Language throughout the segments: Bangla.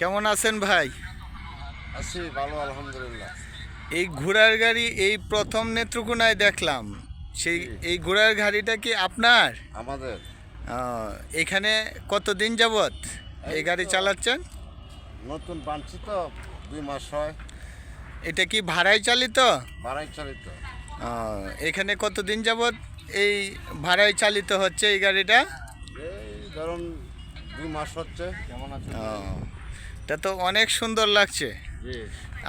কেমন আছেন ভাই? আছি ভালো আলহামদুলিল্লাহ। এই ঘোড়ার গাড়ি এই প্রথম নেত্রকোনায় দেখলাম। সেই এই ঘোড়ার গাড়িটা কি আপনার? আমাদের। এখানে কতদিন যাবত এই গাড়ি চালাচ্ছেন? নতুন বানছি তো দুই মাস হয়। এটা কি ভাড়ায় চালিত? বাড়াই চালিত। এখানে কতদিন যাবত এই ভাড়ায় চালিত হচ্ছে এই গাড়িটা? ধরুন দুই মাস হচ্ছে। কেমন আছে তা তো অনেক সুন্দর লাগছে।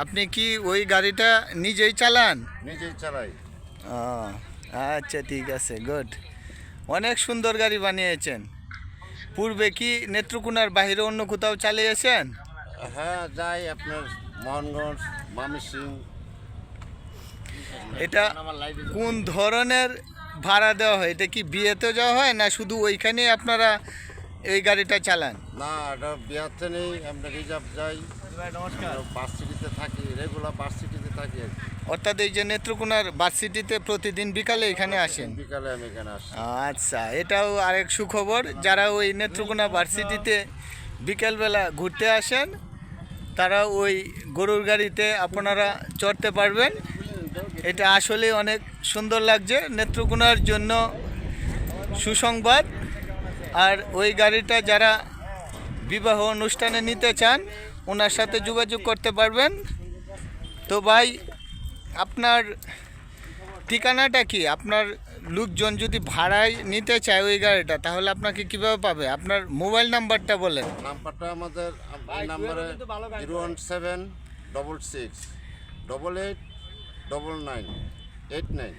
আপনি কি ওই গাড়িটা নিজেই চালান? নিজেই চালাই। ও, আচ্ছা ঠিক আছে গুড অনেক সুন্দর গাড়ি বানিয়েছেন। পূর্বে কি নেত্রকোনার বাইরে অন্য কোথাও চালিয়েছেন? হ্যাঁ যাই আপনার মোহনগঞ্জ মামি সিং এটা কোন ধরনের ভাড়া দেওয়া হয়? এটা কি বিয়েতে যাওয়া হয় না শুধু ওইখানেই আপনারা এই গাড়িটা চালান। না এটা বিয়াতে নেই আমরা রিজার্ভ যাই। নমস্কার। বাস সিটিতে থাকি রেগুলার বাস সিটিতে থাকি আর কি। অর্থাৎ এই যে নেত্রকোনার ভার্সিটিতে প্রতিদিন বিকালে এখানে আসেন? বিকালে আমি এখানে আসি। আচ্ছা এটাও আরেক সুখবর। যারা ওই নেত্রকোনা ভার্সিটিতে বিকেলবেলা ঘুরতে আসেন তারা ওই গরুর গাড়িতে আপনারা চড়তে পারবেন। এটা আসলে অনেক সুন্দর লাগছে। নেত্রকোনার জন্য সুসংবাদ। আর ওই গাড়িটা যারা বিবাহ অনুষ্ঠানে নিতে চান, ওনার সাথে যোগাযোগ করতে পারবেন। তো ভাই, আপনার ঠিকানাটা কি? আপনার লোকজন যদি ভাড়ায় নিতে চায় ওই গাড়িটা, তাহলে আপনাকে কীভাবে পাবে? আপনার মোবাইল নাম্বারটা বলেন। নাম্বারটা আমাদের নাম্বারে zero one seven, double six, double eight, double nine, eight nine.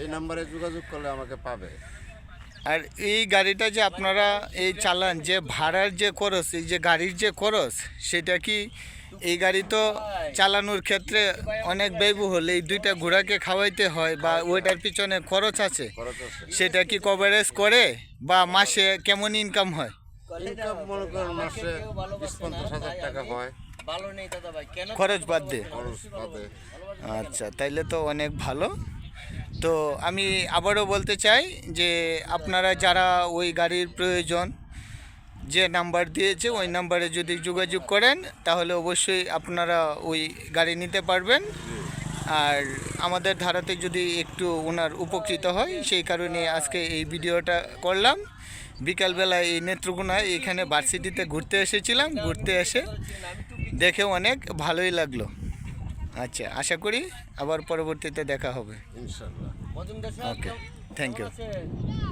এই নাম্বারে যোগাযোগ করলে আমাকে পাবে। আর এই গাড়িটা যে আপনারা এই চালান যে ভাড়ার যে খরচ এই যে গাড়ির যে খরচ সেটা কি এই গাড়ি তো চালানোর ক্ষেত্রে অনেক ব্যয়বহুল? এই দুইটা ঘোড়াকে খাওয়াইতে হয় বা ওইটার পিছনে খরচ আছে? সেটা কি কভারেজ করে বা মাসে কেমন ইনকাম হয়? খরচ বাদ দিয়ে আচ্ছা তাইলে তো অনেক ভালো। তো আমি আবারও বলতে চাই যে আপনারা যারা ওই গাড়ির প্রয়োজন যে নাম্বার দিয়েছে, ওই নাম্বারে যদি যোগাযোগ করেন, তাহলে অবশ্যই আপনারা ওই গাড়ি নিতে পারবেন। আর আমাদের ধারাতে যদি একটু ওনার উপকৃত হয়, সেই কারণে আজকে এই ভিডিওটা করলাম। বিকালবেলা এই নেত্রকোনায় এখানে ভার্সিটিতে ঘুরতে এসেছিলাম। ঘুরতে এসে দেখে অনেক ভালোই লাগল। আচ্ছা আশা করি আবার পরবর্তীতে দেখা হবে। ইনশাল্লাহ। Okay thank you